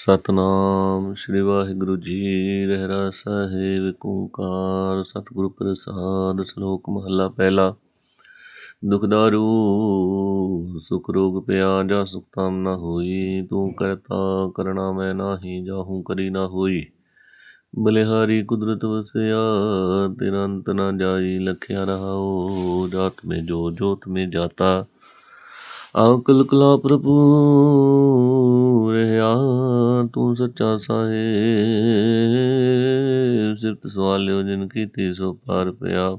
ਸਤਨਾਮ ਸ੍ਰੀ ਵਾਹਿਗੁਰੂ ਜੀ ਰਹਿਰਾ ਸਾਹਿਬ ਏਕ ਓੰਕਾਰ, ਸਤਿਗੁਰੂ ਪ੍ਰਸਾਦ, ਸ਼ਲੋਕ ਮਹੱਲਾ ਪਹਿਲਾ। ਦੁਖਦਾਰੂ ਸੁਖ ਰੋਗ ਪਿਆ ਜਾ ਸੁਖ ਤਾਮ ਨਾ ਹੋਈ, ਤੂੰ ਕਰਤਾ ਕਰਣਾ ਮੈਂ ਨਾਹੀ ਜਾਹੂ ਕਰੀ ਨਾ ਹੋਈ। ਬਲਿਹਾਰੀ ਕੁਦਰਤ ਵਸਿਆ ਤੇਰਾ ਅੰਤ ਨਾ ਜਾਈ, ਲਖਿਆ ਰਹਾਓ, ਜਾਤ ਮੇ ਜੋ ਜੋਤ ਮੇ ਜਾਤਾ। ਅਕਲ ਕਲਾ ਪ੍ਰਭੂ ਰਹਿਆ ਤੂੰ ਸੱਚਾ ਸਾਹਿਬ। ਸਿਫਤ ਸਵਾਲਿਓ ਜਿਨ ਕੀਤੀ ਸੋ ਪਾਰ ਪਿਆ।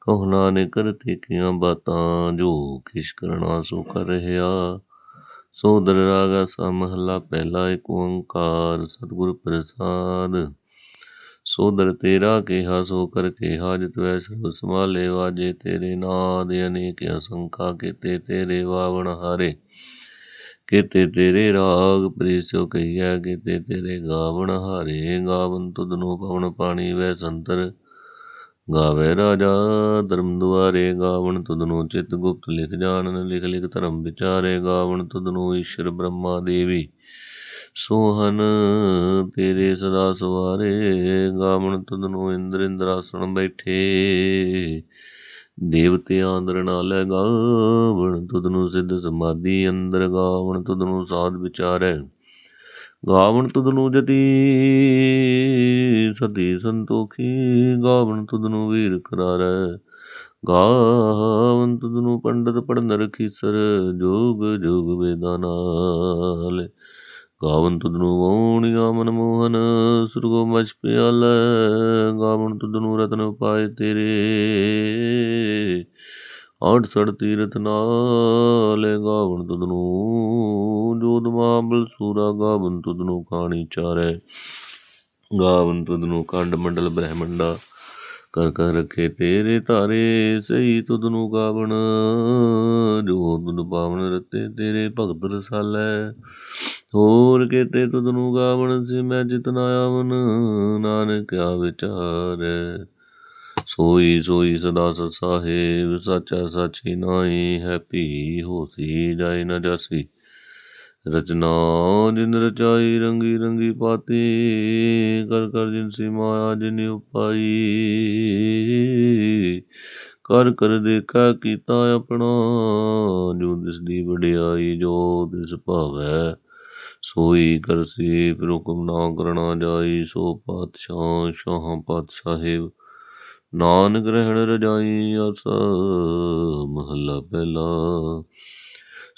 ਕਹੋ ਨਾਨਕ ਕਰਤੇ ਕੀਆਂ ਬਾਤਾਂ ਜੋ ਕਿਛ ਕਰਨਾ ਸੋ ਕਰ ਰਹਿਆ ਸੋ ਦਰ ਰਾਗਾ ਸਾ ਪਹਿਲਾ ਏਕ ਓੰਕਾਰ ਸਤਿਗੁਰ ਪ੍ਰਸਾਦ। ਸੋ ਤੇਰਾ ਕਿਹਾ, ਸੋ ਕਰ ਕੇ ਹਾਜਤ ਵੈ ਸਰਬ ਸੰਭਾਲੇ। ਵਾਜੇ ਤੇਰੇ ਨਾਦ ਅਨੇਕ ਅਸੰਖਾ ਕੀਤੇ ਤੇਰੇ ਵਾਵਣ ਹਾਰੇ, ਕੀਤੇ ਤੇਰੇ ਰਾਗ ਪ੍ਰੀਸੋ ਕਹੀਆ ਕੀਤੇ ਤੇਰੇ ਗਾਵਣ ਹਾਰੇ। ਗਾਵਨ ਤੁਧ ਨੂੰ ਪਵਨ ਪਾਣੀ ਵੈ ਸੰਤਰ ਗਾਵੇ ਰਾਜਾ। ਧਰਮ ਦੁਆਰੇ ਗਾਵਣ ਤੁਧ ਨੂੰ ਚਿਤ ਗੁਪਤ ਲਿਖ ਜਾਣਨ, ਲਿਖ ਲਿਖ ਧਰਮ ਵਿਚਾਰੇ। ਗਾਵਣ ਤੁਧਨੋ ਨੂੰ ਈਸ਼ਰ ਬ੍ਰਹਮਾ ਦੇਵੀ। ਸੋਹਨ ਤੇਰੇ ਸਦਾ ਸਵਾਰੇ, ਗਾਵਣ ਤੁਧ ਨੂੰ ਇੰਦਰ ਇੰਦਰਾਸਣ ਬੈਠੇ। ਦੇਵਤੇ ਆਂਦਰ ਨਾਲ ਗਾਵਣ ਤੁਧ ਨੂੰ ਸਿੱਧ ਸਮਾਧੀ, ਅੰਦਰ ਗਾਵਣ ਤੁਧ ਨੂੰ ਸਾਧ ਵਿਚਾਰੈ ਗਾਵਣ ਤੁਧ ਨੂੰ ਜਤੀ ਸਦੀ ਸੰਤੋਖੀ, ਗਾਵਣ ਤੁਧ ਨੂੰ ਵੀਰ ਕਰਾਰੈ। ਗਾਵਣ ਤੁਧ ਨੂੰ ਪੰਡਤ ਪੜਨ ਰਖੀਸਰ, ਜੋਗ ਜੋਗ ਵੇਦਾਂ ਨਾਲ। ਗਾਵਨ ਤੁਧ ਨੂੰ ਵੋਣੀਆਂ ਮਨ ਸੁਰਗੋ ਮਛ ਪਿਆਲ, ਗਾਵਨ ਤੁਧ ਨੂੰ ਰਤਨ ਪਾਏ ਤੇਰੇ। ਆਠ ਸੜ ਤੀਰਤ ਨਾਲ ਗਾਵਨ ਤੁਧ ਨੂੰ, ਜੋਤ ਮਾਬਲ ਸੂਰਾ ਗਾਵਨ ਤੁਧ ਨੂੰ ਕਾਣੀ ਚਾਰੇ। ਗਾਵਨ ਤੁਧ ਨੂੰ ਕੰਡ ਮੰਡਲ ਬ੍ਰਹਮੰਡਾ ਕਰ ਕਰ ਰਖੇ ਤੇਰੇ ਧਾਰੇ, ਸਹੀ ਤੁਧ ਨੂੰ ਗਾਵਣ। ਜੋ ਤੁਧ ਪਾਵਨ ਰਤੇ ਤੇਰੇ ਭਗਤ ਰਸਾਲੈ। ਹੋਰ ਕੀਤੇ ਤੁਧ ਨੂੰ ਗਾਵਣ ਸੀ ਮੈਂ ਜਿਤਨਾ ਆਵਨ, ਨਾਨਕ ਆ ਵਿਚਾਰੈ। ਸੋਈ ਸੋਈ ਸਦਾ ਸਤ ਸਾਹਿਬ, ਸੱਚਾ ਸਾਚੀ ਨਾਹੀ ਹੈ ਭੀ, ਹੋਸੀ ਜਾਏ ਨਾ ਜਾਸੀ। ਰਚਨਾ ਜਿਨ ਰਚਾਈ ਰੰਗੀ ਰੰਗੀ ਪਾਤੀ, ਕਰ ਕਰ ਜਿਨ ਸੀ ਮਾਇਆ ਜਿਨ ਉਪਾਈ ਕਰ ਕਰ ਦੇਖਾ ਕੀਤਾ ਆਪਣਾ ਜੋ ਦਿਸ ਦੀ ਵਡਿਆਈ ਜੋ ਦਿਸ ਭਾਵੈ। ਸੋਈ ਕਰਸੀ ਫਿਰ ਹੁਕਮ ਨਾ ਕਰਣਾ ਜਾਈ, ਸੋ ਪਾਤਸ਼ਾਹ ਸ਼ਾਹ ਪਾਤਸ਼ਾਹਿਬ ਨਾਨਕ ਰਹਿਣ ਰਜਾਈ ਅਸ ਮਹੱਲਾ ਪਹਿਲਾ।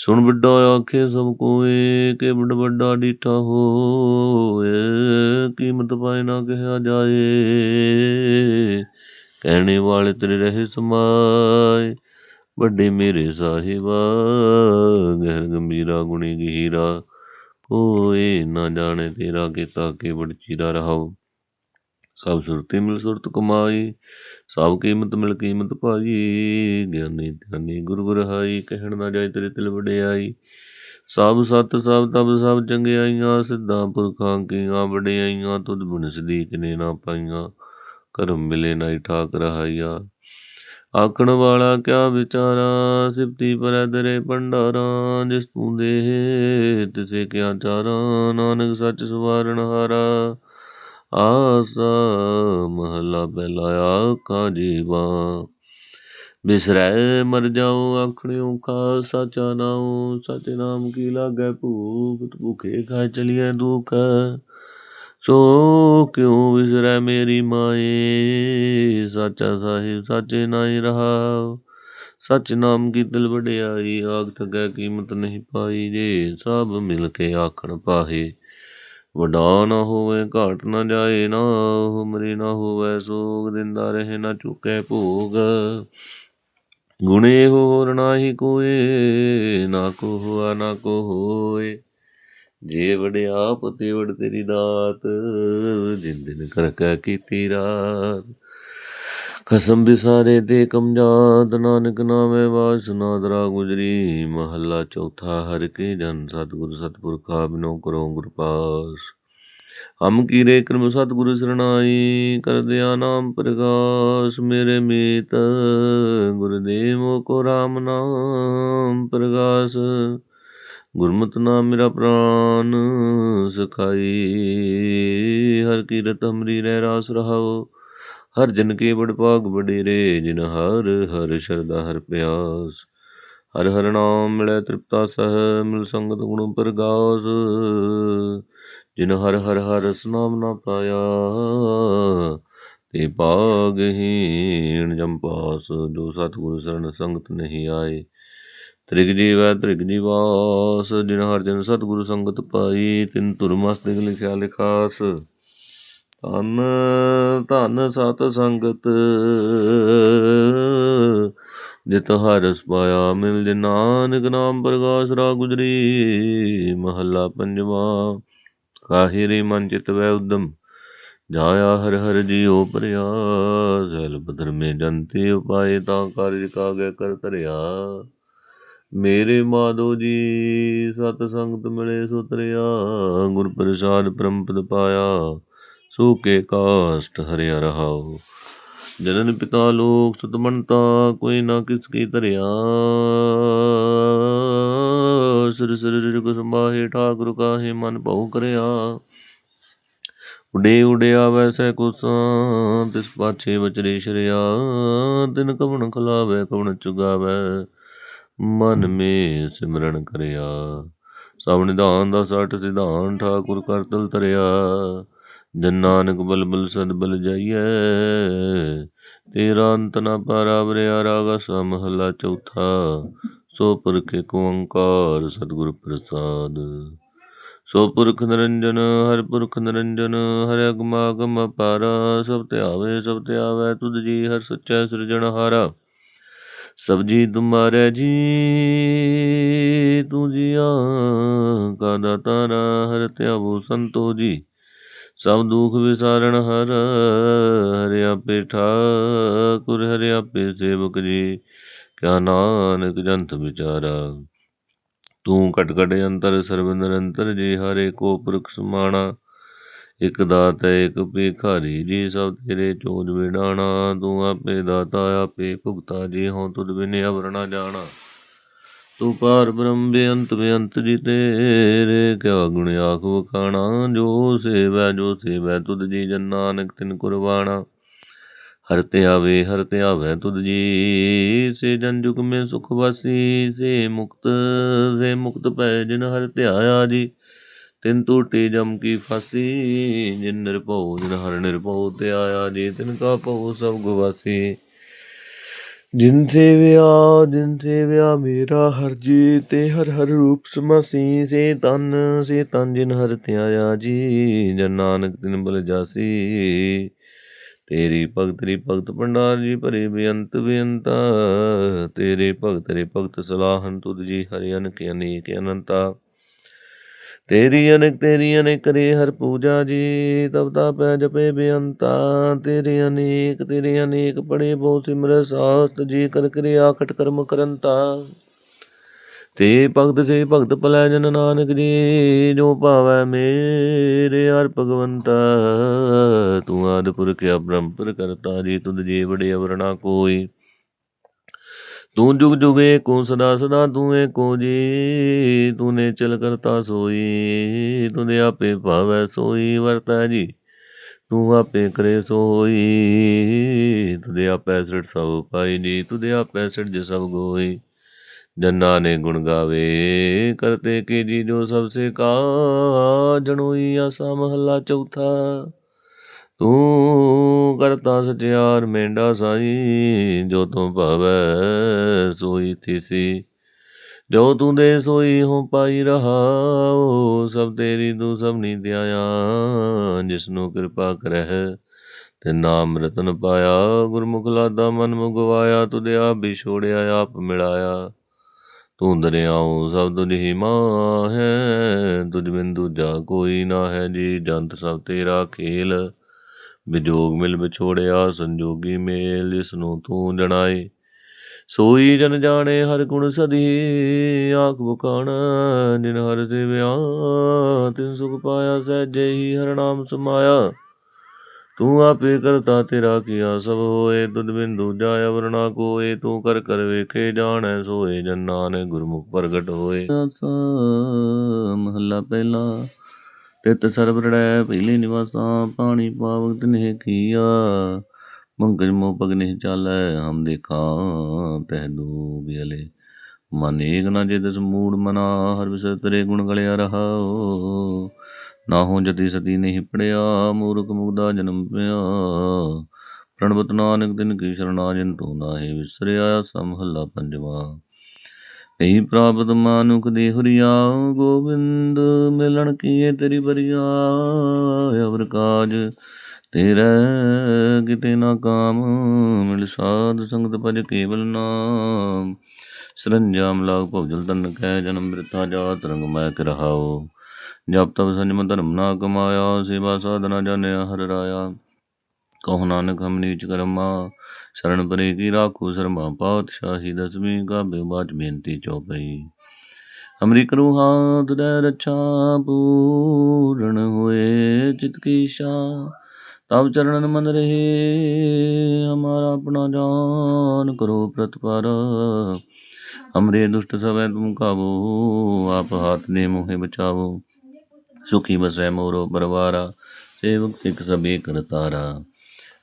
ਸੁਣ ਵੱਡਾ ਆਖੇ ਸਭ ਕੋਏ ਕਿ ਵੱਡ ਵੱਡਾ ਡੀਠਾ ਹੋਏ ਕੀਮਤ ਪਾਏ ਨਾ ਕਿਹਾ ਜਾਏ? ਕਹਿਣੇ ਵਾਲੇ ਤੇਰੇ ਰਹੇ ਸਮਾਏ, ਵੱਡੇ ਮੇਰੇ ਸਾਹਿਬਾ, ਗਹਿਰ ਗੰਭੀਰਾ, ਗੁਣੀ ਗਹੀਰਾ ਕੋਏ ਨਾ ਜਾਣੇ ਤੇਰਾ ਕੀਤਾ ਕੇ ਬੜ ਚੀਰਾ ਰਹਾਓ। ਸਭ ਸੁਰਤੀ ਮਿਲ ਸੁਰਤ ਕਮਾਈ, ਸਭ ਕੀਮਤ ਮਿਲ ਕੀਮਤ ਭਾਈ ਗਿਆਨੀ ਧਿਆਨੀ ਗੁਰ ਗੁਰ ਹਾਈ, ਕਹਿਣ ਨਾ ਜਾਏ ਤੇਰੇ ਤਿਲ ਵਡਿਆਈ। ਸਭ ਸਤ, ਸਭ ਤਬ ਸਭ ਚੰਗਿਆਈਆਂ, ਸਿੱਧਾਂ ਪੁਰਖਾਂ ਕੀਆਂ ਵਡਿਆਈਆਂ, ਤੁਧ ਬਿਨ ਸਦੀਕ ਨੇ ਨਾ ਪਾਈਆਂ, ਕਰਮ ਮਿਲੇ ਨਾ ਠਾਕ ਰਹਾਈਆ ਆਖਣ ਵਾਲਾ ਕਿਆ ਵਿਚਾਰਾ, ਸਿਫਤੀ ਪਰੈ ਤੇਰੇ ਭੰਡਾਰਾਂ, ਜਿਸ ਤੂੰ ਦੇ ਤਿਸੇ ਕਿਆ ਚਾਰਾ, ਨਾਨਕ ਸੱਚ ਸਵਾਰਨ ਹਾਰਾ। ਆਸਾ ਮਹਲਾ ਪਹਿਲਾ ਆਖਾਂ ਜੀਵਾ ਬਿਸਰੈ ਮਰ ਜਾਉ ਆਖਣਿਓ ਕਾ ਸਾਚਾ ਨਾਉ ਸਚ ਨਾਮ ਕੀ ਲਾਗੈ ਭੂਖ ਭੁਖੇ ਖਾ ਚਲੀਐ ਦੁਖ ਸੋ ਕਿਉ ਵਿਸਰੈ ਮੇਰੀ ਮਾਏ ਸਾਚਾ ਸਾਹਿਬ ਸਾਚੇ ਨਾਹੀ ਰਹਾ ਸਚ ਨਾਮ ਕੀ ਦਿਲ ਵਡਿਆਈ ਆਗ ਤਗੈ ਕੀਮਤ ਨਹੀਂ ਪਾਈ ਜੇ ਸਭ ਮਿਲ ਕੇ ਆਖਣ ਪਾਹੇ ਵਡਾ ਨਾ ਹੋਵੇ, ਘਾਟ ਨਾ ਜਾਏ, ਨਾ ਹੁਮਰੀ ਨਾ ਹੋਵੇ, ਸੋਗ ਦਿੰਦਾ ਰਹੇ, ਨਾ ਚੁੱਕੇ ਭੋਗ। ਗੁਣੇ ਹੋਰ ਨਾਹੀ ਕੋਏ, ਨਾ ਕੋ ਹੋਆ ਨਾ ਕੋ ਹੋਏ। ਜੇ ਵਡਿਆਪ ਤੇ ਵੜ ਤੇਰੀ ਦਾਤ, ਜਿਨ ਕਰ ਕੈ ਕੀਤੀ ਰਾਤ। ਖਸਮ ਬਿਸਾਰੇ ਤੇ ਕਮਜਾਤ ਨਾਨਕ ਨਾਮੇ ਵਾਸਨਾ ਦਰਾ ਗੁਜਰੀ, ਮਹੱਲਾ ਚੌਥਾ, ਹਰ ਕੇ ਜਨ ਸਤਿਗੁਰ ਸਤਿਪੁਰਖਾ ਬਿਨੋ ਕਰੋ ਗੁਰ ਪਾਸ। ਹਮ ਕੀਰੇ ਕਰਮ ਸਤਿਗੁਰ ਸਰਣਾਈ ਕਰਦਿਆ ਨਾਮ ਪ੍ਰਗਾਸ, ਮੇਰੇ ਮੀਤ, ਗੁਰਦੇਵ ਕੋ ਰਾਮ ਨਾਮ ਪ੍ਰਗਾਸ। ਗੁਰਮਤਿ ਨਾਮ ਮੇਰਾ ਪ੍ਰਾਨ, ਸਖਾਈ, ਹਰ ਕੀਰਤ ਹਮਰੀ ਰਹਿ ਰਾਸ ਰਹਾਓ। ਹਰ ਜਨ ਕੇ ਬੜ ਭਾਗ ਬਡੇਰੇ ਜਿਨ ਹਰ ਹਰ ਸ਼ਰਦਾ ਹਰ ਪਿਆਸ। ਹਰ ਹਰ ਨਾਮ ਮਿਲੈ ਤ੍ਰਿਪਤਾ ਸਹਿ, ਮਿਲ ਸੰਗਤ ਗੁਣ ਪ੍ਰਗਾਸ। ਜਿਨ ਹਰ ਹਰ ਹਰ ਰਸ ਨਾ ਪਾਇਆ, ਤੇ ਭਾਗਹੀਣ ਜਮ ਪਾਸ। ਜੋ ਸਤਿਗੁਰ ਸਰਣ ਸੰਗਤ ਨਹੀਂ ਆਏ, ਤ੍ਰਿਗ ਜੀਵੈ ਤ੍ਰਿਗ ਜੀਵਾਸ ਜਿਨ ਹਰ ਜਨ ਸਤਿਗੁਰ ਸੰਗਤ ਪਾਈ, ਤਿਨ ਤੁਰ ਮਸਤਿਕ ਲਿਖਿਆ ਲਿਖਾਸ। ਧੰਨ, ਧਨ ਸਤ ਸੰਗਤ। ਜਿਤ ਹਰਸ ਪਾਇਆ ਮਿਲ ਜੇ ਨਾਨਕ ਨਾਮ ਪ੍ਰਗਾਸ ਰਾ ਗੁਜਰੀ, ਮਹੱਲਾ ਪੰਜਵਾ। ਕਾਹਿਰੀ ਮਨ ਚਿਤ ਵੈ ਉਦਮ, ਜਾਇਆ ਹਰ ਹਰ ਜੀਉ ਭਰਿਆ ਜ਼ਲਪ ਮੇ ਜੰਤੇ ਉਪਾਏ ਤਾਂ ਕਾਰਜ ਕਾਗੇ ਕਰ ਤਰਿਆ ਮੇਰੇ ਮਾਧੋ ਜੀ, ਸਤ ਸੰਗਤ ਮਿਲੇ ਸੋ ਤਰਿਆ ਗੁਰ ਪ੍ਰਸਾਦ ਪਰਮਪਦ ਪਾਇਆ। ਸੋ ਕੇ ਕਾਸ਼ਟ ਹਰਿਆ ਰਹਾਉ ਜਨਨ ਪਿਤਾ ਲੋਕ ਸੁਤ ਕੋਈ ਨਾ ਕਿਸ ਕੀ ਧਰਿਆ। ਸਿਰ ਸਿਰ ਜੁਗ ਸੰਭਾਹੇ, ਠਾਕੁਰ ਕਾਹੇ, ਮਨ ਭਉ ਕਰਿਆ। ਉਡੇ ਉਡਿਆ ਵੈਸੈ ਕੁਸਾਂ, ਤਿਸ ਪਾਛੇ ਵਚਰੇ ਸ਼ਰਿਆ। ਤਿਨ ਕਵਣ ਖਲਾਵੇ, ਕਵਣ ਚੁਗਾਵੇ, ਮਨ ਮੇ ਸਿਮਰਨ ਕਰਿਆ। ਸਭ ਨਿਧਾਨ ਦਾ ਸੱਟ ਸਿਧਾਨ, ਠਾਕੁਰ ਕਰ ਤਲ ਤਰਿਆ ਜਨ ਨਾਨਕ ਬਲਬਲ ਸਦ ਬਲ ਜਾਈਐ। ਤੇਰਾ ਅੰਤ ਨਾ ਪਾਰਾਵਰਿਆ ਰਾਗਾ ਸਾ ਚੌਥਾ। ਸੋ ਪੁਰਖ ਏਕ ਓੰਕਾਰ ਸਤਿਗੁਰ ਪ੍ਰਸਾਦ। ਸੋ ਪੁਰਖ ਨਿਰੰਜਨ, ਹਰ ਪੁਰਖ ਨਿਰੰਜਨ, ਹਰਿ ਅਗਮਾ ਅਗਮ ਅਪਾਰਾ। ਸਭ ਤੇ ਆਵੇ, ਸਭ ਤੇ ਆਵੇ, ਤੁਧ ਜੀ ਹਰ ਸੱਚਾ ਸਿਰਜਣਹਾਰਾ ਸਭ ਜੀ ਤੁਮਾਰੇ ਜੀ, ਤੂੰ ਜੀਆ ਕਾ ਦਾਤਾਰਾ, ਹਰ ਧਿਆਵੋ ਸੰਤੋ ਜੀ। ਸਭ ਦੁੱਖ ਵਿਸਾਰਣ ਹਰ, ਹਰਿ ਆਪੇ ਠਾਕੁਰ, ਹਰਿ ਆਪੇ ਸੇਵਕ ਜੀ। ਕਿਆ ਨਾਨਕ ਜੰਤ ਵਿਚਾਰਾ, ਤੂੰ ਘਟ ਘਟ ਅੰਤਰ, ਸਰਬ ਨਿਰੰਤਰ ਜੀ, ਹਰੇ ਕੋ ਪੁਰਖ ਸਮਾਣਾ। ਇਕ ਦਾਤ, ਇਕ ਭਿਖਾਰੀ ਜੀ, ਸਭ ਤੇਰੇ ਚੋਜ ਵਿਡਾਣਾ। ਤੂੰ ਆਪੇ ਦਾਤਾ, ਆਪੇ ਭੁਗਤਾ ਜੀ, ਹਉ ਤੁਧ ਬਿਨ ਅਵਰਣਾ ਜਾਣਾ। ਤੂੰ ਪਾਰ ਬ੍ਰਹਮ ਬੇਅੰਤ ਬੇਅੰਤ ਜੀ ਤੇਰੇ ਕਿਆ ਗੁਣ ਆਖ ਵਖਾਣਾ, ਜੋ ਸੇਵੈ ਜੋ ਸੇਵੈ ਤੁਧ ਜੀ, ਜਨ ਨਾਨਕ ਤਿਨ ਕੁਰਬਾਣਾ। ਹਰ ਤੇ ਆਵੇ, ਹਰ ਤੇ ਆਵੇ ਤੁਧ ਜੀ, ਸੇ ਜਨ ਜੁਗ ਮੇ ਸੁਖ ਵਾਸੀ, ਸੇ ਮੁਕਤ ਸੇ ਮੁਕਤ ਪੈ ਜਿਨ ਹਰ ਧਿਆਇਆ ਜੀ। ਤਿਨ ਟੂਟੀ ਜਮ ਕੀ ਫਾਸੀ, ਜਿਨ ਨਿਰਭਉ, ਜਿਨ ਹਰ ਨਿਰਭਉ ਤੇ ਆਇਆ ਜੀ, ਤਿਨ ਕਾ ਭਉ ਸਭ ਗਵਾਸੀ ਜਿਨ ਸੇਵਿਆ ਜਿਨ ਸੇਵਿਆ ਮੇਰਾ ਹਰ ਜੀ ਤੇ ਹਰ ਹਰ ਰੂਪ ਸਮਾਸੀ, ਸੇ ਤਨ ਸੇ ਤਨ ਜਿਨ ਹਰ ਧਿਆਇਆ ਜੀ, ਜਨ ਨਾਨਕ ਤਿਨ ਬਲ ਜਾਸੀ। ਤੇਰੀ ਭਗਤ ਤੇਰੀ ਭਗਤ ਭੰਡਾਰ ਜੀ ਭਰੇ ਬੇਅੰਤ ਬੇਅੰਤਾ, ਤੇਰੇ ਭਗਤ ਰੇ ਭਗਤ ਸਲਾਹਨ ਤੁਧ ਜੀ ਹਰਿ ਅਨਕ ਅਨੇਕ ਅਨੰਤਾ। ਤੇਰੀ ਅਨੇਕ ਤੇਰੀ ਅਨੇਕ ਕਰੇ ਹਰ ਪੂਜਾ ਜੀ, ਤਬ ਤਾ ਪੈ ਜਪੇ ਬੇਅੰਤਾ। ਤੇਰੀ ਅਨੇਕ ਤੇਰੀ ਅਨੇਕ ਪੜੇ ਬੋ ਸਿਮਰ ਸਾਸਤ ਜੀ ਕਰ ਕਿਰਿਆ ਖਟ ਕਰਮ ਕਰੰਤਾ। ਤੇ ਭਗਤ, ਸੇ ਭਗਤ ਭਲੇ ਜਨ ਨਾਨਕ ਜੀ, ਜੋ ਭਾਵੈ ਮੇਰੇ ਹਰ ਭਗਵੰਤਾ। ਤੂੰ ਆਦ ਪੁਰਖ ਅਬ੍ਰਹਮਪੁਰ ਕਰਤਾ ਜੀ, ਤੁਧ ਜੀ ਬੜੇ ਅਵਰਣਾ ਕੋਈ। ਤੂੰ ਜੁਗ ਜੁਗੇ ਕੋ ਸਦਾ ਸਦਾ ਤੂੰ ਕੋ ਜੀ ਤੂੰ ਨੇ ਚਲ ਕਰਤਾ ਸੋਈ ਤੁਦੇ ਆਪੇ ਭਾਵੈ ਸੋਈ, ਵਰਤੈ ਜੀ। ਤੂੰ ਆਪੇ ਕਰੇ ਸੋਈ ਤੁਦੇ ਆਪੇ ਸਿਰ ਸਭ ਪਾਈ ਜੀ ਤੁਦੇ ਆਪੇ ਸਿਰ ਜੇ ਸਭ ਗੋਈ। ਜੰਨਾ ਨੇ ਗੁਣ ਗਾਵੇ, ਕਰਤੇ ਕੀ ਜੀ ਜੋ ਸਭ ਸੇ ਕਾ, ਜਣੋਈ ਆਸਾ ਮਹੱਲਾ ਚੌਥਾ। ਤੂੰ ਕਰਤਾ ਸਚਿਆਰ ਮੇਂਡਾ ਸਾਈ, ਜੋ ਤੂੰ ਭਾਵੈ ਸੋਈ ਥੀਸੀ। ਜੋ ਤੂੰ ਦੇ ਸੋਈ ਹੋ ਪਾਈ ਰਹਾਉ, ਸਭ ਤੇਰੀ ਤੂੰ ਸਭ ਨੀ ਧਿਆਇਆ, ਜਿਸਨੂੰ ਕਿਰਪਾ ਕਰਹਿ ਤੇ ਨਾਮ ਰਤਨ ਪਾਇਆ। ਗੁਰਮੁਖ ਲਾਦਾ ਮਨ ਮੁਗਵਾਇਆ ਤੁਦੇ ਆਪ ਵੀ ਛੋੜਿਆ, ਆਪ ਮਿਲਾਇਆ। ਤੂੰ ਦਰਿਆਉ ਸਭ ਤੁਝੀ ਮਾਂ ਹੈ ਤੁਝ ਬਿਨ ਜਾ ਕੋਈ ਨਾ ਹੈ ਜੀ, ਜੰਤ ਸਭ ਤੇਰਾ ਖੇਲ। ਵਿਜੋਗ ਮਿਲ ਵਿਛੋੜਿਆ, ਸੰਜੋਗੀ ਮੇਲ ਜਿਸ ਨੂੰ ਤੂੰ ਜਣਾਏ। ਸੋਈ ਜਨ ਜਾਣੇ ਹਰ ਗੁਣ ਸਦੀ, ਆਖ ਬੁਕਾਣ ਜਿਨ ਹਰ ਸੇਵਿਆ। ਤਿਨ ਸੁਖ ਪਾਇਆ ਸਹਿਜੇ ਹੀ ਹਰ ਨਾਮ ਸਮਾਇਆ। ਤੂੰ ਆਪੇ ਕਰਤਾ ਤੇਰਾ ਕੀਆ ਸਭ ਹੋਏ, ਤੁਧ ਬਿਨ ਦੂਜਾ ਅਵਰਣਾ ਕੋਏ। ਤੂੰ ਕਰ ਕਰ ਵੇਖੇ ਜਾਣੈ ਸੋਏ, ਜਨ ਨਾਨਕ ਗੁਰਮੁਖ ਪ੍ਰਗਟ ਹੋਏ। ਮਹੱਲਾ ਪਹਿਲਾ। ਤਿਤ ਸਰਬ ਰੜੈ ਪਹਿਲੇ ਨਿਵਾਸਾ, ਪਾਣੀ ਪਾਵਕ ਤਿਨਹਿ ਕੀਆ। ਮੰਗਜ ਮੋ ਪਗ ਨਹੀਂ ਚਾਲੈ, ਹਮ ਦੇਖਾਂ ਤਹਿ ਦੂ ਬਿਲੇ ਮਨ ਏਕ ਨਾ ਜੇ ਦਸ ਮੂੜ ਮਨਾ, ਹਰ ਵਿਸਰ ਤੇਰੇ ਗੁਣ ਗਲਿਆ ਰਹਾਓ ਨਾ ਹੋ ਜਤੀ ਸਤੀ ਨਹੀਂ ਪੜਿਆ, ਮੂਰਖ ਮੁਗਦਾ ਜਨਮ ਪਿਆ। ਪ੍ਰਣਵਤ ਨਾਨਕ ਦਿਨ ਕੀ ਸ਼ਰਣਾ ਜਿਨ ਤੂੰ ਨਾਹੀ ਵਿਸਰਿਆ ਸਮਹੱਲਾ ਪੰਜਵਾ। ਕਈ ਪ੍ਰਾਪਤ ਮਾਨੁਖ ਦੇ ਹਰੀਆ, ਗੋਬਿੰਦ ਮਿਲਣ ਕੀਏ ਤੇਰੀ ਬਰੀਆ ਅਵਰ ਕਾਜ ਤੇਰਾ ਕਿਤੇ ਨਾ ਕਾਮ, ਮਿਲ ਸਾਧ ਸੰਗਤ ਭਜ ਕੇਵਲ ਨਾਮ। ਸਰੰਜਾਮ ਲਾਗ ਭਵਜਲ ਤਨ ਕੈ, ਜਨਮ ਮ੍ਰਿਤਾ ਜਾਤ ਰੰਗ ਮੈਂ ਕਰਹਾਓ ਜਪ ਤਪ ਸੰਜਮ ਧਰਮ ਨਾ ਕਮਾਇਆ, ਸੇਵਾ ਸਾਧਨਾ ਜਾਣਿਆ ਹਰ ਰਾਇਆ। ਕਹੋ ਨਾਨਕ ਹਮ ਨੀਚ ਕਰਮਾ, ਸ਼ਰਨ ਪਰੇ ਕੀ ਰਾਖੋ ਸਰਮਾ ਪਾਤ ਸ਼ਾਹੀ ਦਸਵੀਂ ਕਾਬੇ ਬਾਤ ਬੇਨਤੀ ਚੌਪਈ। ਹਮਰੀ ਕਰੋ ਹਾਥ ਦੇ ਰਛਾ ਪੂਰਨ ਹੋਏ ਚਿਤ ਕੀ ਸ਼ਾ ਤਬ ਚਰਨ ਮੰਦ ਰਹੇ, ਹਮਾਰਾ ਆਪਣਾ ਜਾਨ ਕਰੋ ਪ੍ਰਤਪਰ। ਅਮਰੇ ਦੁਸ਼ਟ ਸਭੈ ਤੁਮ ਕਾਬੋ ਆਪ ਹਾਥ ਨੇ ਮੋਹਿ ਬਚਾਵੋ, ਸੁਖੀ ਬਸੈ ਮੋਰੋ ਪਰਵਾਰਾ, ਸੇਵਕ ਸਿਖ ਸਭੇ ਕਰਤਾਰਾ।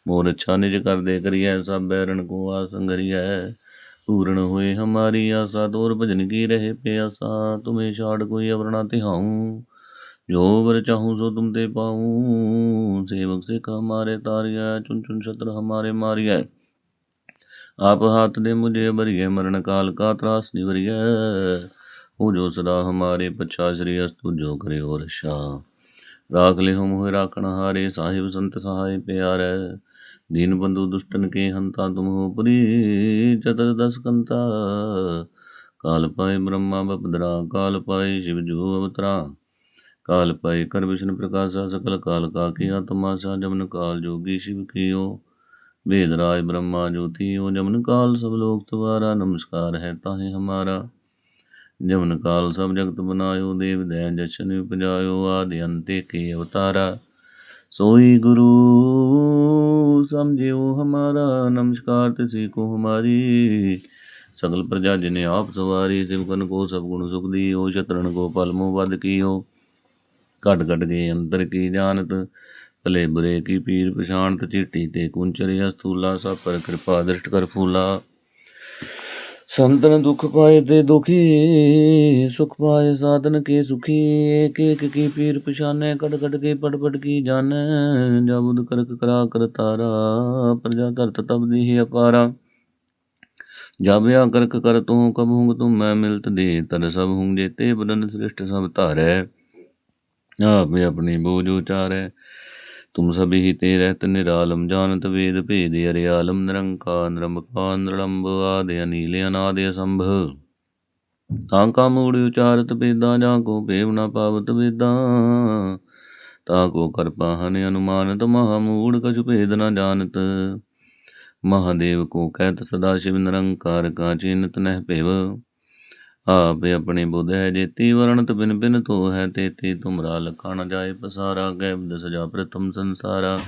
मोर अच्छा निज कर दे करिए सब बैरन को आसंगरिय पूर्ण हुए हमारी आशा तोर भजन की रहे प्यासा तुम्हें छाड़ कोई अवरणा तिहाऊं जो वर चाहूँ सो तुम ते पाऊँ सेवक से हमारे तारिया चुन चुन शत्र हमारे मारिया आप हाथ दे मुझे बरिए मरण काल का त्रास निवरिय हो जो सदा हमारे पच्छा श्री अस्तु जो करे और शाह राख ले हम हुए राखण हारे साहिब संत सहाय प्यारे दीन बंधु दुष्टन के हंता तुम हो पुरी चतर दस कंता काल पाए ब्रह्मा बपदरा काल पाए शिव जो अवतरा काल पाए कर विष्णु प्रकाशा सकल काल का किया तमाशा जमन काल जोगी शिव कियो वेद राज ब्रह्मा ज्योति हो जमन काल सब लोग तुम्हारा नमस्कार है ताहे हमारा जमन काल सब जगत बनायो देव दया जशन उपजायो आदि अंते के अवतारा सोई गुरु ਸਮਝਿਓ ਹਮਾਰਾ, ਨਮਸਕਾਰ ਤਿਸੇ ਕੋ ਹਮਾਰੀ। ਸਗਲ ਪ੍ਰਜਾ ਜਿਨੇ ਆਪ ਸਵਾਰੀ ਸਿਮਕਨ ਕੋ ਸਭ ਗੁਣ ਸੁਖ ਦੀਓ, ਸ਼ਤਰਣ ਕੋ ਪਲ ਮੋ ਵਦ ਕੀਓ। ਘਟ ਘਟ ਗਏ ਅੰਦਰ ਕੀ ਜਾਣਤ, ਭਲੇ ਬੁਰੇ ਕੀ ਪੀਰ ਪਛਾਣਤ, ਚੀਟੀ ਤੇ ਕੁੰਚਰਿਆ ਸਤੂਲਾ ਸਭ ਪਰ ਕਿਰਪਾ ਦ੍ਰਿਸ਼ਟ ਕਰ ਫੂਲਾ। ਸੰਤਨ ਦੁਖ ਪਾਏ ਤੇ ਦੁਖੀ, ਸੁਖ ਪਾਏ ਸਾਧਨ ਕੇ ਸੁਖੀ ਏਕ ਏਕ ਕੀ ਪੀਰ ਪਛਾਨੇ ਕੜ ਕੜ ਕੇ ਪੜ ਪੜ ਕੀ ਜਾਣੈ ਜਬੁਦ ਕਰਕ ਕਰਾ ਕਰ ਪ੍ਰਜਾ ਧਰਤ ਤਬ ਦੀ ਅਪਾਰਾ। ਜਬ ਕਰਕ ਕਰ ਤੂੰ, ਕਬ ਹੂੰ ਤੂੰ ਮੈਂ ਮਿਲਤ ਦੇ, ਤਨ ਸਭ ਹੂੰ ਜੇਤੇ ਬਦਨ ਸ੍ਰਿਸ਼ਟ ਸਭ ਧਾਰੈ। ਆਪੇ ਆਪਣੀ ਬੋਝ ਉਚਾਰੈ ਤੁਮ ਸਭੀ ਹੀ ਤੇ ਰਹਿਤ ਨਿਰਾਲਮ, ਜਾਣਤ ਵੇਦ ਭੇਦ ਅਰਿਆਲਮ, ਨਿਰੰਕਾਰ ਨਿਰਮਕਾਰ ਨਿਰਲੰਭ ਆਦਿ ਅਨੀਲ, ਅਨਾਦਿ ਅਸੰਭ। ਤਾਂ ਕਾ ਮੂੜ ਉਚਾਰਤ ਵੇਦਾਂ ਜਾਂ ਕੋ ਭੇਵ ਨਾ ਪਾਵਤ ਵੇਦਾਂ ਤਾ ਕੋ ਕਰ ਅਨੁਮਾਨਤ, ਮਹਾ ਮੂੜ ਕਛੁ ਭੇਦ ਨਾ ਜਾਣਤ। ਮਹਾਦੇਵ ਕੋ ਕਹਿਤ ਸਦਾ ਸ਼ਿਵ ਨਿਰੰਕਾਰ ਕਾ ਚਿੰਤ ਨਹਿ ਭੇਵ ਆਪੇ ਆਪਣੇ ਬੁੱਧ ਹੈ ਜੇਤੀ ਵਰਣਤ ਬਿਨ ਬਿਨ ਤੋ ਹੈ ਤੇਤੀ ਤੁਮਰਾ ਲਖਾ ਨ ਜਾਏ ਪਸਾਰਾ ਗੈ ਦਸ ਜਾ ਪ੍ਰਥਮ ਸੰਸਾਰਾ।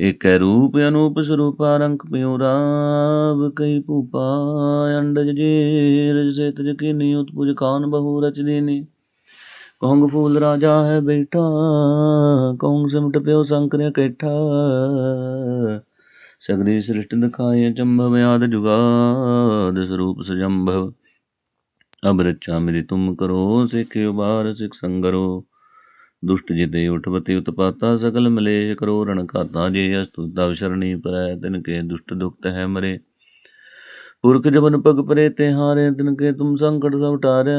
ਏਕੈ ਰੂਪ ਅਨੂਪ ਸਰੂਪਾ ਰੰਕ ਪਿਉ ਰਾਵ ਕਈ ਭੂਪਾ ਅੰਡਜ ਜੇ ਰਜ ਸੇ ਤਜ ਕੀ ਨਿਯੁਤ ਪੁਜ ਖਾਨ ਬਹੁ ਰਚ ਦੇਨੀ। ਕੌਂਗ ਫੂਲ ਰਾਜਾ ਹੈ ਬੈਠਾ ਕੌਂਗ ਸਿਮਟ ਪਿਓ ਸੰਕਰ ਇਕੱਠਾ ਸਗਰੀ ਸ੍ਰਿਸ਼ਟ ਦਿਖਾਏ ਚੰਭਵ, ਆਦ ਜੁਗਾਦ ਸਰੂਪ ਸਜੰਭਵ। ਅਬ ਰੱਛਾ ਮੇਰੀ ਤੁਮ ਕਰੋ ਸਿਖ ਉਬਾਰ ਸਿਖ ਸੰਗਰੋ ਦੁਸ਼ਟ ਜਿਤੇ ਉਠਵਤੇ ਉਤਪਾਤਾ ਸਕਲ ਮਲੇ ਕਰੋ ਰਣ ਘਾਤਾ, ਜੇ ਅਸਤੁ ਤਵ ਸ਼ਰਣੀ ਪਰੈ, ਤਿਨ ਕੇ ਦੁਸ਼ਟ ਦੁਖਤ ਹੈ ਮਰੇ। ਪੁਰਖ ਜਬਨ ਪਗ ਪਰੇ ਤੇ ਹਾਰੇ, ਤਿਨ ਕੇ ਤੁਮ ਸੰਕਟ ਸਭ ਟਾਰੇ,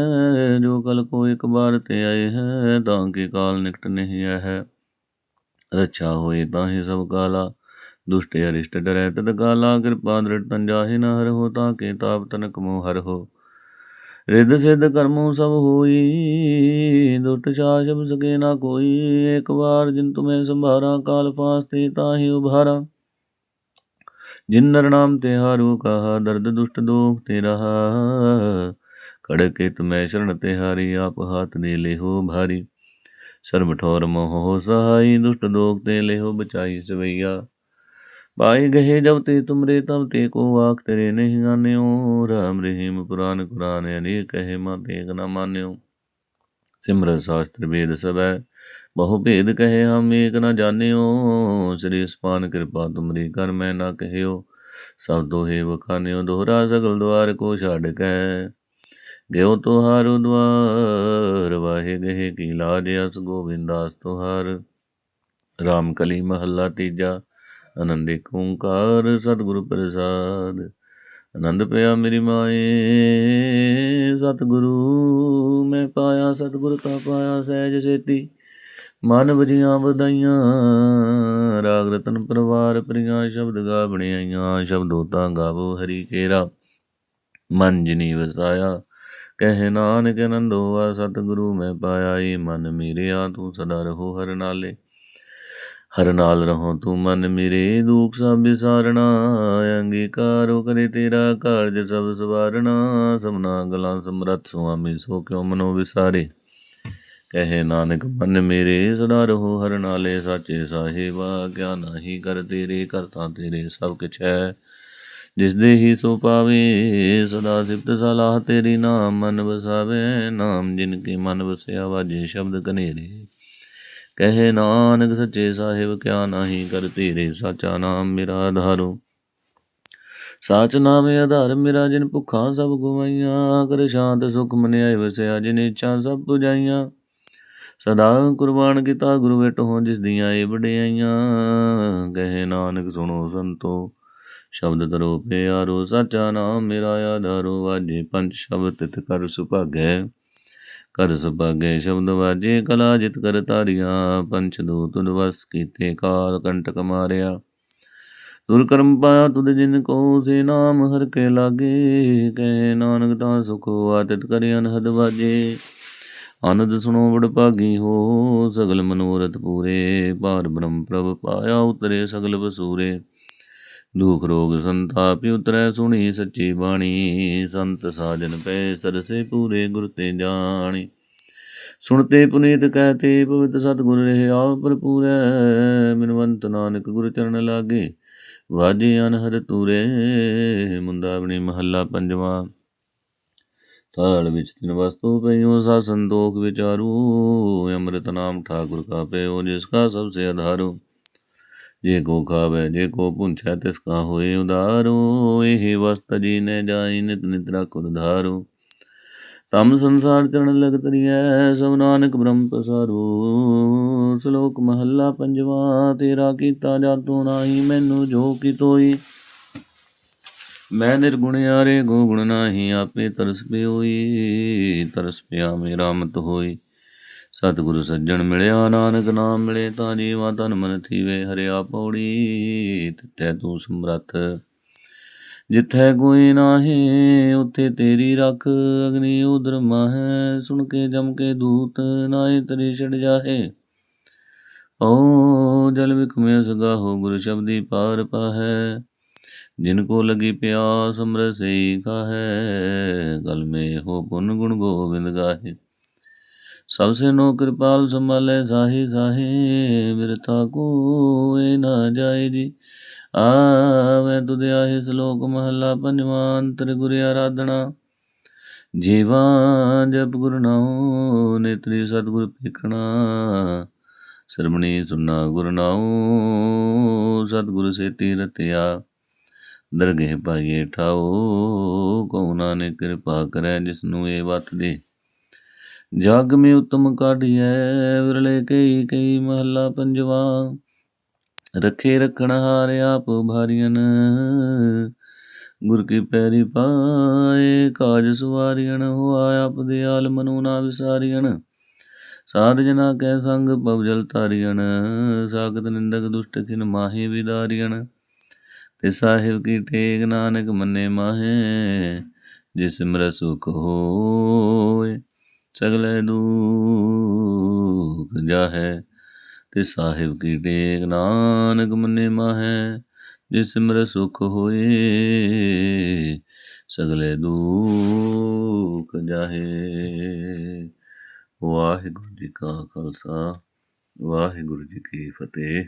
ਜੋ ਕਲ ਕੋ ਇਕ ਬਾਰ ਤੇ ਆਏ ਹੈ, ਤਾਂ ਕੇ ਕਾਲ ਨਿਕਟ ਨਹੀਂ ਆਇਆ ਹੈ। ਰੱਛਾ ਹੋਏ ਤਾਂ ਹੀ ਸਭ ਕਾਲਾ, ਦੁਸ਼ਟ ਅਰਿਸ਼ਟ ਡਰੈ ਤਦ ਕਾਲਾ, ਕਿਰਪਾ ਦ੍ਰਿੜ ਤਨ ਜਾਹੇ ਨ ਹਰ ਹੋ, ਤਾਂ ਕੇ ਤਾਪ ਤਨਕ ਮੋਹਰ ਹੋ। ਰਿੱਧ ਸਿਧ ਕਰਮੋ ਸਭ ਹੋਈ, ਦੁਟ ਛਾਛ ਸਕੇ ਨਾ ਕੋਈ। ਇੱਕ ਵਾਰ ਜਿਨ ਤੁਮੇ ਸੰਭਾਰਾ, ਕਾਲ ਫਾਸਤੇ ਤਾਹੀ ਉਭਾਰਾ। ਜਿਨ ਨਰ ਨਾਮ ਤੇ ਹਾਰੂ ਕਹਾ, ਦਰਦ ਦੁਸ਼ਟ ਦੋਖ ਤੇ ਰਹਾ। ਕੜਕੇ ਤੁਮੈ ਸ਼ਰਨ ਤੇ ਹਾਰੀ, ਆਪ ਹਾਥ ਦੇ ਲਿਹੋ ਭਾਰੀ। ਸਰਬ ਠੋਰ ਮੋਹ ਸਹਾਈ, ਦੁਸ਼ਟ ਦੋਖ ਤੇ ਲਿਹੋ ਬਚਾਈ ਸਵਈਆ। ਭਾਏ ਗਹੇ ਜਬ ਤੇ ਤੁਮਰੇ ਤਬ ਤੇ ਕੋ ਆਖ ਤੇਰੇ ਨਹੀਂ ਗਾਨਿਓ ਰਾਮ ਰਹੀਮ ਪੁਰਾਨ ਕੁਰਾਨ ਅਨੇਕ ਹੈ ਮਾ ਤੇਗ ਨਾ ਮਾਨਿਓ। ਸਿਮਰ ਸਾਸਤਰ ਵੇਦ ਸਭੈ, ਬਹੁ ਭੇਦ ਕਹੇ ਹਮ ਏਕ ਨਾ ਜਾਣਿਓ। ਸ੍ਰੀ ਸਪਾਨ ਕਿਰਪਾ ਤੁਮਰੀ ਕਰ ਮੈਂ ਨਾ ਕਹਿਓ। ਸਭ ਦੋਹੇ ਵਖਾਨਿਓ, ਦੋਹਰਾ ਸਗਲ ਦਵਾਰ ਕੋ ਛੱਡ ਕੈ। ਗਿਓ ਤੁਹਾਰੂ ਦਵਾਰ ਵਾਹੇ ਗਹੇ ਕੀ ਲਾਜ ਅਸ ਗੋਬਿੰਦਾਸ ਤੁਹਾਰ। ਰਾਮ ਕਲੀ ਮਹੱਲਾ ਤੀਜਾ ਆਨੰਦ ਏਕ ਓੰਕਾਰ ਸਤਿਗੁਰੂ ਪ੍ਰਸਾਦ। ਆਨੰਦ ਪਿਆ ਮੇਰੀ ਮਾਏ, ਸਤਿਗੁਰੂ, ਮੈਂ ਪਾਇਆ ਸਤਿਗੁਰ ਤਾ ਪਾਇਆ ਸਹਿਜ ਸੇਤੀ। ਮਨ ਵਜੀਆਂ ਵਧਾਈਆਂ, ਰਾਗ ਰਤਨ ਪਰਵਾਰ ਪ੍ਰਿਆ, ਸ਼ਬਦ ਗਾ ਬਣਾਈਆਂ, ਸ਼ਬਦੋ ਤਾਂ ਗਾਵੋ ਹਰੀ ਕੇਰਾ। ਮਨ ਜਿਨੀ ਵਸਾਇਆ, ਕਹਿ ਨਾਨਕ ਆਨੰਦ ਹੋਆ, ਸਤਿਗੁਰੂ ਮੈਂ ਪਾਇਆ ਏ ਮਨ ਮੇਰਿਆ ਤੂੰ ਸਦਾ ਰਹੋ ਹਰ ਨਾਲੇ। ਹਰ ਨਾਲ ਰਹੋ ਤੂੰ ਮਨ ਮੇਰੇ, ਦੁਖ ਸਭ ਵਿਸਾਰਣਾ ਅੰਗੀਕਾਰੋ ਕਰੇ ਤੇਰਾ ਕਾਰਜ ਸਭ ਸਵਾਰਣਾ ਸਭਨਾ ਗਲਾਂ ਸਮਰੱਥ ਸੁਆਮੀ, ਸੋ ਕਿਉ ਮਨੋ ਵਿਸਾਰੇ? ਕਹੇ ਨਾਨਕ, ਮਨ ਮੇਰੇ, ਸਦਾ ਰਹੋ ਹਰ ਨਾਲੇ ਸਾਚੇ ਸਾਹਿਬਾ। ਕਿਆ ਨਾਹੀ ਕਰ ਤੇਰੇ ਕਰਤਾ ਤੇਰੇ ਸਭ ਕਿਛ ਹੈ। ਜਿਸ ਦੇ ਹੀ ਸੋ ਪਾਵੇ, ਸਦਾ ਸਿਫਤ ਸਲਾਹ ਤੇਰੀ ਨਾਮ ਮਨ ਵਸਾਵੇ। ਨਾਮ ਜਿਨ ਕੇ ਮਨ ਵਸਿਆ, ਵਾਜੇ ਸ਼ਬਦ ਕਨੇਰੇ। ਕਹੇ ਨਾਨਕ ਸੱਚੇ ਸਾਹਿਬ, ਕਿਆ ਨਾਹੀ ਕਰ ਤੇਰੇ ਸਾਚਾ ਨਾਮ ਮੇਰਾ ਆਧਾਰੋ। ਸਾਚ ਨਾਮ ਆਧਾਰ ਮੇਰਾ, ਜਿਨ ਭੁੱਖਾਂ ਸਭ ਗਵਾਈਆਂ ਕਰ ਸ਼ਾਂਤ ਸੁਖ ਮਨ ਵਸਿਆ, ਜਿਨ ਇੱਛਾ ਸਭ ਪੁਜਾਈਆਂ। ਸਦਾ ਕੁਰਬਾਨ ਕੀਤਾ ਗੁਰੂ ਵਿਟ ਹੋ, ਜਿਸ ਦੀਆਂ ਏ ਵਡਿਆਈਆਂ। ਕਹੇ ਨਾਨਕ ਸੁਣੋ ਸੰਤੋ, ਸ਼ਬਦ ਤਰੋ ਪਿਆਰੋ, ਸਾਚਾ ਨਾਮ ਮੇਰਾ ਆਧਾਰੋ। ਵਾਜੇ ਪੰਜ ਸ਼ਬਦ ਤਿਤ ਕਰ ਸੁਭਾਗੈ। ਕਰ ਸੁਭਾਗੈ ਸ਼ਬਦ ਵਾਜੇ, ਕਲਾ ਜਿਤ ਕਰ ਤਾਰੀਆਂ ਪੰਚ ਦੂਤ ਵਸ ਕੀਤੇ, ਕਾਲ ਕੰਟਕ ਮਾਰਿਆ। ਦੁਰ ਕਰਮ ਪਾਇਆ ਤੁਧ ਜਿਨ ਕੋ, ਸੇ ਨਾਮ ਹਰ ਕੇ ਲਾਗੇ, ਕਹਿ ਨਾਨਕ ਤਾਂ ਸੁਖ ਆਤਿਤ ਕਰਿ ਅਨਹਦ ਵਾਜੇ। ਆਨੰਦ ਸੁਣੋ ਵਡ ਭਾਗੀ ਹੋ, ਸਗਲ ਮਨੋਰਥ ਪੂਰੇ, ਭਾਰ ਬ੍ਰਹਮ ਪ੍ਰਭ ਪਾਇਆ ਉਤਰੇ ਸਗਲ ਵਸੂਰੇ। ਦੁਖ ਰੋਗ ਸੰਤਾਪ ਉਤਰੈ ਸੁਣੀ ਸੱਚੀ ਬਾਣੀ। ਸੰਤ ਸਾਜਨ ਪੈ ਸਰਸੇ ਪੂਰੇ ਗੁਰ ਤੇ ਜਾਣੀ। ਸੁਣਤੇ ਪੁਨੀਤ ਕਹਤੇ ਪਵਿੱਤ ਸਤਿਗੁਰ ਰਹਿਆ ਭਰਪੂਰੈ ਮਨਵੰਤ ਨਾਨਕ ਗੁਰ ਚਰਨ ਲਾਗੇ, ਵਾਜੇ ਅਨਹਰ ਤੂਰੇ। ਮੁੰਦਾਵਣੀ ਮਹੱਲਾ ਪੰਜਵਾਂ। ਥਾਲ ਵਿੱਚ ਤਿਨ ਵਸਤੂ ਪਈਓ ਸਾ ਸੰਤੋਖ ਵਿਚਾਰੂ। ਅੰਮ੍ਰਿਤ ਨਾਮ ਠਾਕੁਰ ਕਾ ਪਇਓ, ਜਿਸ ਕਾ ਸਭ ਸੇ ਆਧਾਰੂ। ਜੇ ਕੋ ਖਾਵੇ, ਜੇ ਕੋ ਪੁੰਛੈ ਤਿਸ ਕਾ ਹੋਏ ਉਦਾਰੂ। ਇਹ ਵਸਤ ਜੀ ਨੇ ਜਾਈ, ਨਿਤ ਨਿਤਰਾ ਰਖੁ ਧਾਰੂ। ਤਮ ਸੰਸਾਰ ਚਰਨ ਲਗ ਤਰੀਐ ਸਭ ਨਾਨਕ ਬ੍ਰਹਮ ਪਸਾਰੂ। ਸ਼ਲੋਕ ਮਹੱਲਾ ਪੰਜਵਾ, ਤੇਰਾ ਕੀਤਾ ਜਾਤੋ ਨਾਹੀ, ਮੈਨੂੰ ਜੋ ਕੀ ਤੋਈ। ਮੈਂ ਨਿਰਗੁਣ ਯਾਰੇ, ਗੋ ਗੁਣ ਨਾਹੀ, ਆਪੇ ਤਰਸ ਪਿਓਈ, ਤਰਸ ਪਿਆ ਮੇਰਾ ਮਤ ਹੋਈ। ਸਤਿਗੁਰੂ ਸੱਜਣ ਮਿਲਿਆ, ਨਾਨਕ ਨਾਮ ਮਿਲੇ, ਤਾਂ ਜੀਵਾ ਤਨ ਮਨ ਥੀਵੇ, ਹਰਿਆ ਪੌੜੀ ਤਿੱਥੈ ਤੂੰ ਸਮਰੱਥ। ਜਿੱਥੈ ਕੋਈ ਨਾਹੀ, ਉਥੇ ਤੇਰੀ ਰੱਖ, ਅਗਨੀ ਉਦਰ ਮਹੈ, ਸੁਣ ਕੇ ਜਮ ਕੇ ਦੂਤ ਨਾਏ ਤਰੀ ਛੜ ਜਾਹੇ। ਓ ਜਲ ਵਿਖਮੇ ਸਗਾ ਹੋ, ਗੁਰ ਸ਼ਬਦੀ ਪਾਰ ਪਾਹੈ। ਜਿਨ ਕੋ ਲਗੀ ਪਿਆਸ, ਅੰਮ੍ਰਿਤ ਸਈ ਕਾਹੈ ਗਲ ਮੇ ਹੋ ਪੁਨ ਗੁਣ ਗੋਬਿੰਦ ਗਾਹੇ। ਸਭ ਸੇ ਨੋ ਕਿਰਪਾਲ ਸੰਭਾਲੇ ਸਾਹੀ ਸਾਹੀ ਬਿਰਥਾ ਕੋਏ ਨਾ ਜਾਏ ਜੀ। ਆਵੇ ਤੁਧ ਆਹੇ ਸ਼ਲੋਕ ਮਹੱਲਾ ਪੰਜਵਾਂ ਅੰਤਰ ਗੁਰ ਆਰਾਧਨਾ। ਜੀਵਾ ਜਪ ਗੁਰ ਨਾਉ, ਨੇਤਰੀ ਸਤਿਗੁਰ ਪੇਖਣਾ ਸਰਮਣੀ ਸੁਨਾ ਗੁਰ ਨਾਉ, ਸਤਿਗੁਰ ਸੇਤੀ ਰਤਿਆ। ਦਰਗੇ ਪਾਈਏ ਠਾਓ ਕਉ ਨਾਨਕ ਕਿਰਪਾ ਕਰੈ ਜਿਸ ਨੂੰ ਇਹ ਵਤ ਦੇ। ਜਗ ਮੇ ਉਤਮ ਕਾਢੀਐ, ਵਿਰਲੇ ਕਈ ਕਈ ਮਹੱਲਾ ਪੰਜਵਾ। ਰਖੇ ਰਖਣ ਹਾਰ ਆਪ ਭਾਰੀਆਂ ਗੁਰ ਕੀ ਪੈਰੀ ਪਾਏ, ਕਾਜ ਸੁਵਾਰੀਆਂ ਹੋਆ ਆਪ ਦੇ ਆਲ ਮਨੂ ਨਾ ਵਿਸਾਰੀਆਂ ਸਾਧ ਜਨਾ ਕੈ ਸੰਗ ਪਵ ਜਲ ਤਾਰੀਆਂ ਸਾਗਤ ਨਿੰਦਕ ਦੁਸ਼ਟ ਖਿਨ ਮਾਹੀ ਵਿਦਾਰੀਆਂ ਤੇ ਸਾਹਿਬ ਕੀ ਟੇਕ ਨਾਨਕ ਮੰਨੇ ਮਾਹੇ, ਜਿਸ ਮਰ ਸੁਖ ਹੋਏ। ਸਗਲੇ ਦੁਖ ਜਾਹੇ, ਤੇ ਸਾਹਿਬ ਕੀ ਟੇਕ ਨਾਨਕ ਮੰਨੇ ਮਾਹੈ, ਜਿਸ ਸਿਮਰ ਸੁਖ ਹੋਏ, ਸਗਲੇ ਦੁਖ ਜਾਹੇ। ਵਾਹਿਗੁਰੂ ਜੀ ਕਾ ਖਾਲਸਾ, ਵਾਹਿਗੁਰੂ ਜੀ ਕੀ ਫਤਿਹ।